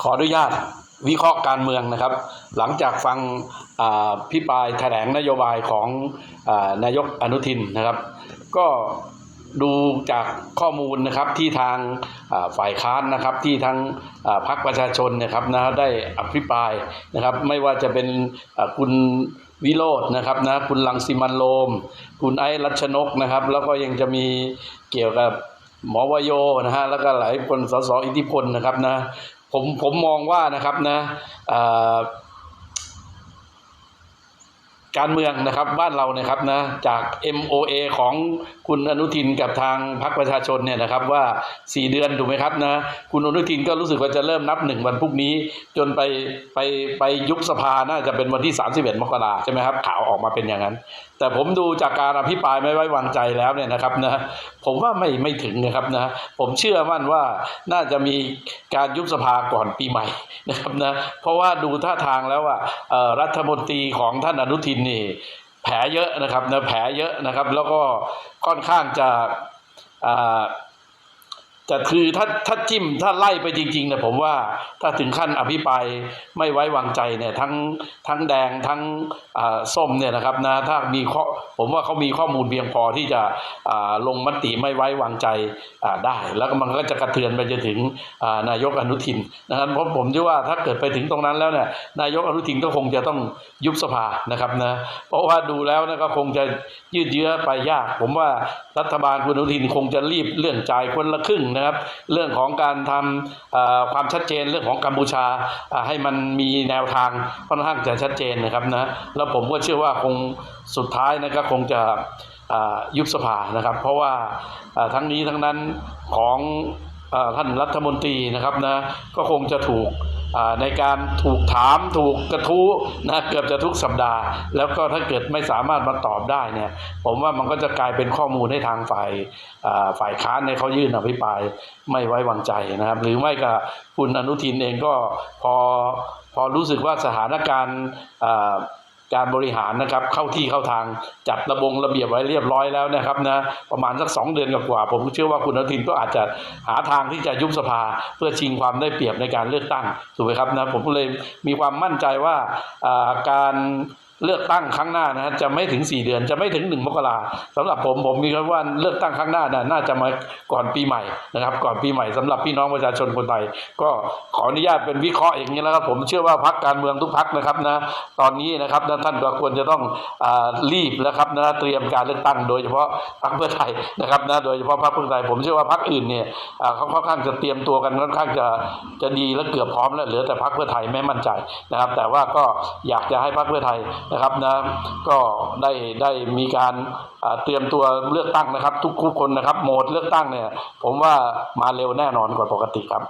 ขออนุญาตวิเคราะห์การเมืองนะครับ หลังจากฟังพิปรายแถลงนโยบายของอนายกอนุทินนะครับ ก็ดูจากข้อมูลนะครับที่ทางฝ่ายค้านนะครับที่ทั้งพรรคประชาชนนะครับนะได้อภิปรายนะครับ ไม่ว่าจะเป็นคุณวิโรจน์นะครับนะคุณลังสิมันโรมคุณไอ้รัชนกนะครับ แล้วก็ยังจะมีเกี่ยวกับหมอวโยนะฮะแล้วก็หลายคนสสอิทธิพลนะครับนะ ผมผมมองว่านะครับนะ การเมืองนะครับบ้านเรานะครับนะจาก MOA ของคุณอนุทินกับทางพรรคประชาชนเนี่ยนะครับว่า 4 เดือนถูกไหมครับนะคุณอนุทินก็รู้สึกว่าจะเริ่มนับหนึ่งวันพรุ่งนี้ จนไปไปไปยุบสภาน่าจะเป็นวันที่ 31 มกราใช่ไหมครับข่าวออกมาเป็นอย่างนั้น แต่ผมดูจากการอภิปรายไม่ไว้วางใจแล้วเนี่ยนะครับนะผมว่าไม่ไม่ถึงนะครับนะผมเชื่อมั่นว่าน่าจะมีการยุบสภาก่อนปีใหม่นะครับนะเพราะว่าดูท่าทางแล้วว่ารัฐมนตรีของท่านอนุทินนี่แผลเยอะนะครับนะแผลเยอะนะครับ แล้วก็ค่อนข้างจะอ่า จะคือถ้าถ้าจิ้มถ้าไล่ไปจริงๆเนี่ยผมว่าถ้าถึงขั้นอภิปรายไม่ไว้วางใจเนี่ยทั้งทั้งแดงทั้งส้มเนี่ยนะครับนะถ้ามีข้อผมว่าเขามีข้อมูลเพียงพอที่จะลงมติไม่ไว้วางใจได้ แล้วมันก็จะกระเทือนไปจนถึงนายกอนุทินนะครับเพราะผมเชื่อว่าถ้าเกิดไปถึงตรงนั้นแล้วเนี่ยนายกอนุทินก็คงจะต้องยุบสภานะครับนะเพราะว่าดูแล้วนะก็คงจะยืดเยื้อไปยาก ผมว่ารัฐบาลคุณอนุทินคงจะรีบเรื่องจ่ายคนละครึ่งนะครับ เรื่องของการทำความชัดเจนเรื่องของกัมพูชาให้มันมีแนวทางค่อนข้างจะชัดเจนนะครับนะแล้วผมก็เชื่อว่าคงสุดท้ายนะก็คงจะยุบสภานะครับ เพราะว่าทั้งนี้ทั้งนั้นของอท่านรัฐมนตรีนะครับนะก็คงจะถูก ในการถูกถามถูกกระทู้นะเกือบจะทุกสัปดาห์ แล้วก็ถ้าเกิดไม่สามารถมาตอบได้เนี่ยผมว่ามันก็จะกลายเป็นข้อมูลให้ทางฝ่ายฝ่ายค้านในเขายื่นอภิปรายไม่ไว้วางใจนะครับ หรือไม่ก็คุณอนุทินเองก็พอพอรู้สึกว่าสถานการณ์ การบริหารนะครับเข้าที่เข้าทางจัดระบงระเบียบไว้เรียบร้อยแล้วนะครับนะประมาณสักสองเดือนกว่าผมเชื่อว่าคุณอนุทินก็อาจจะหาทางที่จะยุบสภาเพื่อชิงความได้เปรียบในการเลือกตั้งถูกไหมครับนะผมเลยมีความมั่นใจว่าการ เลือกตั้งครั้งหน้านะฮะจะไม่ถึง4เดือนจะไม่ถึง1มกราสำหรับผมผมมีคำว่าเลือกตั้งครั้งหน้าน่ะน่าจะมาก่อนปีใหม่นะครับ ก่อนปีใหม่สำหรับพี่น้องประชาชนคนไทยก็ขออนุญาตเป็นวิเคราะห์อย่างนี้แล้วครับผมเชื่อว่าพักการเมืองทุกพักนะครับนะตอนนี้นะครับนะท่านก็ควรจะต้องอารีบแล้วครับนะเตรียมการเลือกตั้ง โดยเฉพาะพรรคเพื่อไทยนะครับนะโดยเฉพาะพรรคเพื่อไทยผมเชื่อว่าพรรคอื่นเนี่ยอ่าเขาค่อนข้างจะเตรียมตัวกันค่อนข้างจะจะดีและเกือบพร้อมแล้วเหลือแต่พรรคเพื่อไทยไม่มั่นใจนะครับ แต่ว่าก็อยากจะให้พรรคเพื่อไทยนะครับนะก็ได้ได้มีการเตรียมตัวเลือกตั้งนะครับ ทุกคนนะครับโหมดเลือกตั้งเนี่ย ผมว่ามาเร็วแน่นอนกว่าปกติครับ